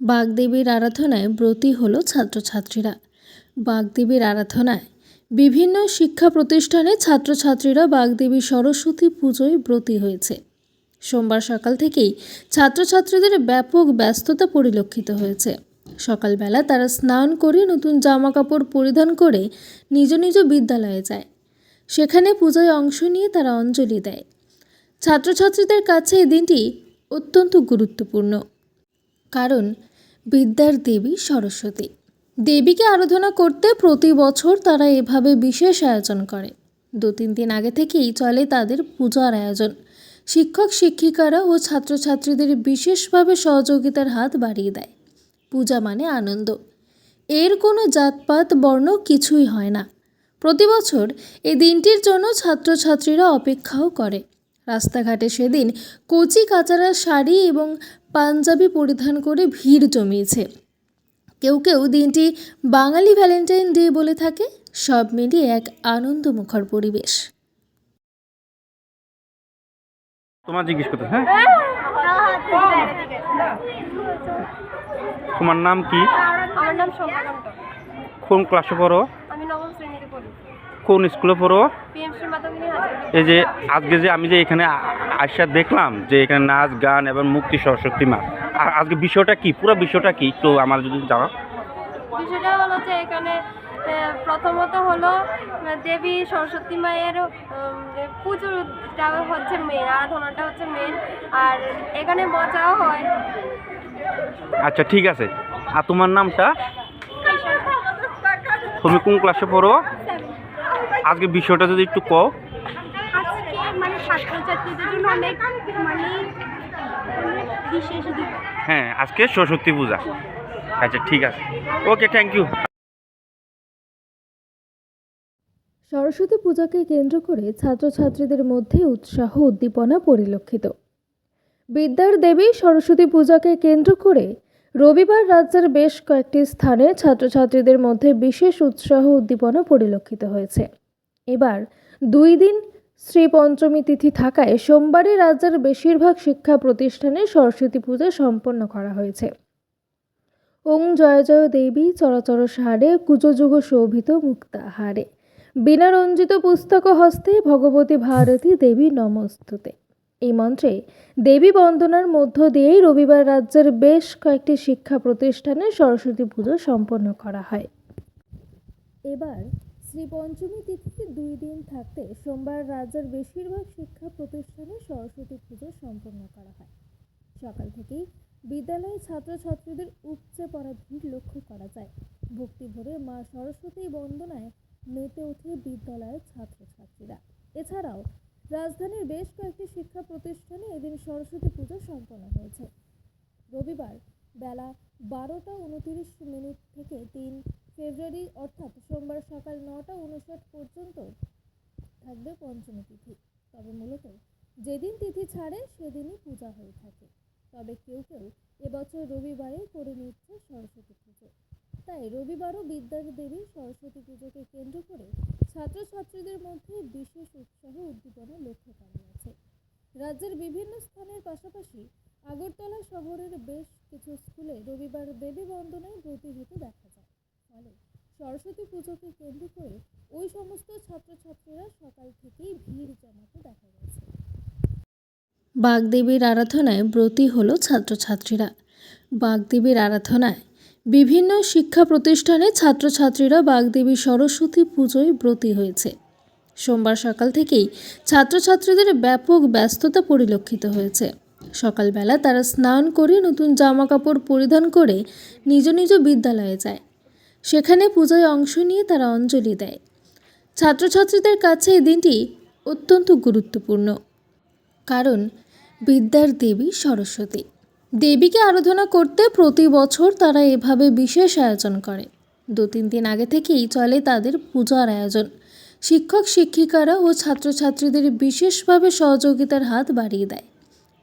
বাগদেবীর আরাধনায় ব্রতী হল ছাত্রছাত্রীরা। বাগদেবীর আরাধনায় বিভিন্ন শিক্ষা প্রতিষ্ঠানে ছাত্রছাত্রীরা বাগদেবী সরস্বতী পুজোয় ব্রতী হয়েছে। সোমবার সকাল থেকেই ছাত্রছাত্রীদের ব্যাপক ব্যস্ততা পরিলক্ষিত হয়েছে। সকালবেলা তারা স্নান করে নতুন জামা কাপড় পরিধান করে নিজ নিজ বিদ্যালয়ে যায়। সেখানে পূজায় অংশ নিয়ে তারা অঞ্জলি দেয়। ছাত্রছাত্রীদের কাছে এই দিনটি অত্যন্ত গুরুত্বপূর্ণ। কারণ বিদ্যার দেবী সরস্বতী। দেবীকে আরাধনা করতে প্রতি বছর তারা এভাবে বিশেষ আয়োজন করে। দু তিন দিন আগে থেকেই চলে তাদের পূজার আয়োজন। শিক্ষক, শিক্ষিকারা ও ছাত্রছাত্রীদের বিশেষভাবে সহযোগিতার হাত বাড়িয়ে দেয়। পূজা মানে আনন্দ। এর কোনো জাতপাত, বর্ণ কিছুই হয় না। প্রতি বছর এই দিনটির জন্য ছাত্রছাত্রীরা অপেক্ষাও করে। রাস্তাঘাটে সেদিন কচি কাচারা শাড়ি এবং পাঞ্জাবি পরিধান করে ভিড় জমিয়েছে। কেউ কেউ দিনটি বাঙালি ভ্যালেন্টাইন ডে বলে থাকে সব মিলিয়ে এক আনন্দমুখর পরিবেশ। তোমার জিজ্ঞেস করতে হ্যাঁ? তোমার নাম কি? আমার নাম কোন ক্লাসে পড়ো? আমি নবম শ্রেণীতে পড়ি। কোন স্কুলে পড়ো? এই যে আজকে যে আমি যে এখানে আসা দেখলাম যে এখানে নাচ গান এবং মুক্তি সরস্বতী মা আর আজকে বিষয়টা কি? পুরো বিষয়টা কি? তো আমার যদি জানো বিষয়টা হলো যে এখানে প্রথমত হলো দেবী সরস্বতী মায়ের পুজোটা হচ্ছে মেন আরাধনাটা হচ্ছে মেন আর এখানে মজাও হয়। আচ্ছা ঠিক আছে। আর তোমার নামটা? তুমি কোন ক্লাসে পড়ো? আজকে বিষয়টা যদি একটু কও। আজকে মানে ছাত্রছাত্রীদের জন্য অনেক মানে বিশেষ হ্যাঁ আজকে সরস্বতী পূজা। আচ্ছা ঠিক আছে। ওকে থ্যাংক ইউ সরস্বতী পূজাকে কেন্দ্র করে ছাত্রছাত্রীদের মধ্যে উৎসাহ উদ্দীপনা পরিলক্ষিত। বিদ্যার দেবী সরস্বতী পূজাকে কেন্দ্র করে রবিবার রাজ্যের বেশ কয়েকটি স্থানে ছাত্রছাত্রীদের মধ্যে বিশেষ উৎসাহ উদ্দীপনা পরিলক্ষিত হয়েছে। এবার দুই দিন শ্রী পঞ্চমী তিথি থাকায় সোমবারই রাজ্যের বেশিরভাগ শিক্ষা প্রতিষ্ঠানে সরস্বতী পূজা সম্পন্ন করা হয়েছে। ওং জয় জয় দেবী চরাচর সারে, কুজযুগ শোভিত মুক্তাহারে বিনা রঞ্জিত পুস্তক হস্তে ভগবতী ভারতী দেবী নমস্তুতে। এই মন্ত্রে দেবী বন্দনার মধ্য দিয়েই রবিবার রাজ্যের বেশ কয়েকটি শিক্ষা প্রতিষ্ঠানে সরস্বতী পুজো সম্পন্ন করা হয়। এবার শ্রী পঞ্চমী তিথিতে দুই দিন থাকতে সোমবার রাজ্যের বেশিরভাগ শিক্ষা প্রতিষ্ঠানে সরস্বতী পুজো সম্পন্ন করা হয়। সকাল থেকেই বিদ্যালয়ে ছাত্রছাত্রীদের উপচে পড়া ভিড় লক্ষ্য করা যায়। ভক্তি ভরে মা সরস্বতী বন্দনায় মেতে ওঠে বিদ্যালয়ের ছাত্রছাত্রীরা। এছাড়াও রাজধানীর বেশ কয়েকটি শিক্ষা প্রতিষ্ঠানে এদিন সরস্বতী পুজো সম্পন্ন হয়েছে। রবিবার বেলা বারোটা উনতিরিশ মিনিট থেকে তিন ফেব্রুয়ারি, অর্থাৎ সোমবার সকাল নটা উনষাট পর্যন্ত থাকবে পঞ্চমী তিথি। তবে মূলত যেদিন তিথি ছাড়ে, সেদিনই পূজা হয়ে থাকে। তবে কেউ কেউ এবছর রবিবারে করে নিচ্ছে সরস্বতী পুজো। তাই রবিবারও বিদ্যার দেবী সরস্বতী পুজোকে কেন্দ্র করে ছাত্রছাত্রীদের মধ্যে বিশেষ উৎসাহ উদ্দীপনা লক্ষ্য করা গেছে রাজ্যের বিভিন্ন স্থানের পাশাপাশি আগরতলা শহরের বেশ কিছু স্কুলে রবিবার দেবী বন্দনায় ব্রতী দেখা যায়। ফলে সরস্বতী পুজোকে কেন্দ্র করে ওই সমস্ত ছাত্রছাত্রীরা সকাল থেকেই ভিড় জমাতে দেখা গেছে। বাগদেবীর আরাধনায় ব্রতী হলো ছাত্রছাত্রীরা। বাগদেবীর আরাধনায় বিভিন্ন শিক্ষা প্রতিষ্ঠানে ছাত্রছাত্রীরা বাগদেবী সরস্বতী পুজোয় ব্রতী হয়েছে। সোমবার সকাল থেকেই ছাত্রছাত্রীদের ব্যাপক ব্যস্ততা পরিলক্ষিত হয়েছে। সকালবেলা তারা স্নান করে নতুন জামা কাপড় পরিধান করে নিজ নিজ বিদ্যালয়ে যায়। সেখানে পূজায় অংশ নিয়ে তারা অঞ্জলি দেয়। ছাত্রছাত্রীদের কাছে এই দিনটি অত্যন্ত গুরুত্বপূর্ণ। কারণ বিদ্যার দেবী সরস্বতী। দেবীকে আরাধনা করতে প্রতি বছর তারা এভাবে বিশেষ আয়োজন করে। দু তিন দিন আগে থেকেই চলে তাদের পূজার আয়োজন। শিক্ষক, শিক্ষিকারা ও ছাত্রছাত্রীদের বিশেষভাবে সহযোগিতার হাত বাড়িয়ে দেয়।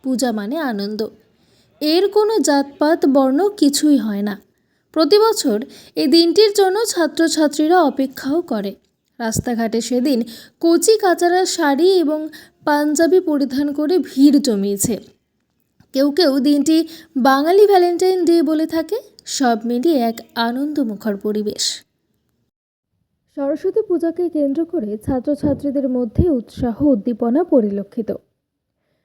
পূজা মানে আনন্দ। এর কোনো জাতপাত, বর্ণ কিছুই হয় না। প্রতি বছর এই দিনটির জন্য ছাত্রছাত্রীরা অপেক্ষাও করে। রাস্তাঘাটে সেদিন কচি কাচারা শাড়ি এবং পাঞ্জাবি পরিধান করে ভিড় জমিয়েছে। কেউ কেউ দিনটি বাঙালি ভ্যালেন্টাইন ডে বলে থাকে। সব মিলিয়ে এক আনন্দমুখর পরিবেশ। সরস্বতী পূজাকে কেন্দ্র করে ছাত্রছাত্রীদের মধ্যে উৎসাহ উদ্দীপনা পরিলক্ষিত।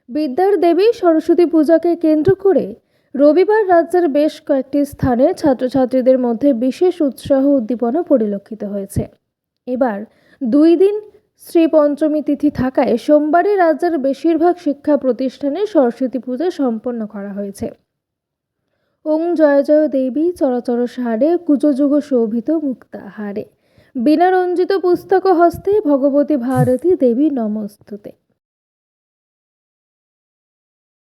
বিদ্যার দেবী সরস্বতী পূজাকে কেন্দ্র করে রবিবার রাজ্যের বেশ কয়েকটি স্থানে ছাত্রছাত্রীদের মধ্যে বিশেষ উৎসাহ উদ্দীপনা পরিলক্ষিত হয়েছে। এবার দুই দিন শ্রী পঞ্চমী তিথি থাকায় সোমবারই রাজ্যের বেশিরভাগ শিক্ষা প্রতিষ্ঠানে সরস্বতী পূজা সম্পন্ন করা হয়েছে। ওং জয় জয় দেবী চরাচর সারে কুজযুগ শোভিত মুক্তাহারে বিনা রঞ্জিত পুস্তক হস্তে ভগবতী ভারতী দেবী নমস্তুতে।